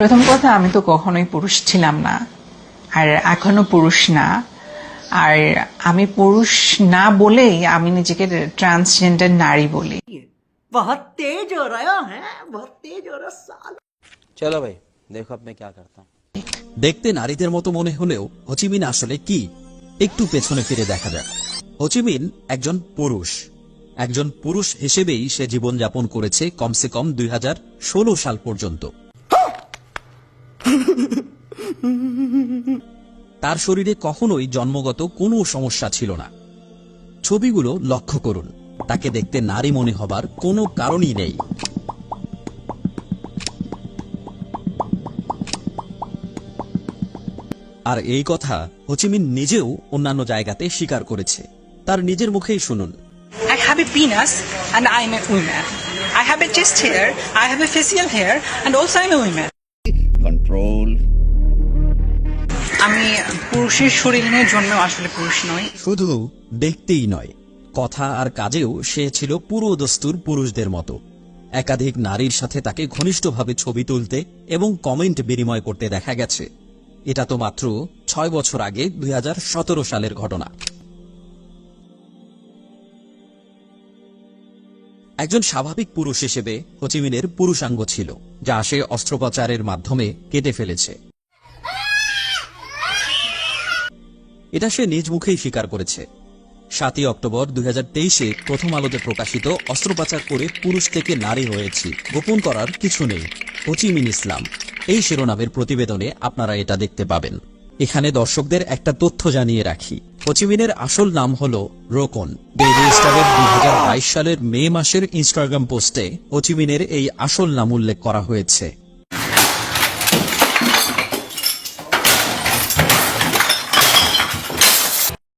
প্রথম কথা আমি তো কখনোই পুরুষ ছিলাম না। আর এখনও পুরুষ না। আর আমি পুরুষ না বলেই আমি নিজেকে ট্রান্সজেন্ডার নারী বলি। চলো ভাই দেখো আপনি করতাম দেখতে নারীদের মতো মনে হলেও হচিমিন আসলে কি? একটু পেছনে ফিরে দেখা যাক। হচিমিন একজন পুরুষ। একজন পুরুষ হিসেবেই সে জীবনযাপন করেছে কমসে কম দুই হাজার ষোলো সাল পর্যন্ত। তার শরীরে কখনোই জন্মগত কোনো সমস্যা ছিল না। ছবিগুলো লক্ষ্য করুন। তাকে দেখতে নারী মনে হবার কোনো কারণই নেই। আর এই কথা হোচিমিন নিজেও অন্যান্য জায়গাতে স্বীকার করেছে। তার নিজের মুখেই শুনুন। I have a penis and I'm a woman. I have a chest hair, I have a facial hair, and also I'm a woman. control আমি পুরুষের শরীর নিয়ে জন্মেও আসলে পুরুষ নই। শুধু দেখতেই নয়, কথা আর কাজেও সে ছিল পুরো দস্তুর পুরুষদের মতো। একাধিক নারীর সাথে তাকে ঘনিষ্ঠভাবে ছবি তুলতে এবং কমেন্ট বিনিময় করতে দেখা গেছে। এটা তো মাত্র ছয় বছর আগে দুই হাজার সতেরো সালের ঘটনা। একজন স্বাভাবিক পুরুষ হিসেবে হোচিমিনের পুরুষাঙ্গ ছিল, যা সে অস্ত্রোপচারের মাধ্যমে কেটে ফেলেছে। এটা সে নিজ মুখেই স্বীকার করেছে। সাতই অক্টোবর দুই তেইশে প্রথম আলোতে প্রকাশিত অস্ত্রোপচার করে পুরুষ থেকে নারী হয়েছি। গোপন করার কিছু নেই। হোচিমিন ইসলাম। এই শিরোনামের প্রতিবেদনে আপনারা এটা দেখতে পাবেন। এখানে দর্শকদের একটা তথ্য জানিয়ে রাখি। হোচিমিনের আসল নাম হল রোকন। ডেইলি স্টারের দুই সালের মে মাসের ইনস্টাগ্রাম পোস্টে হোচিমিনের এই আসল নাম উল্লেখ করা হয়েছে।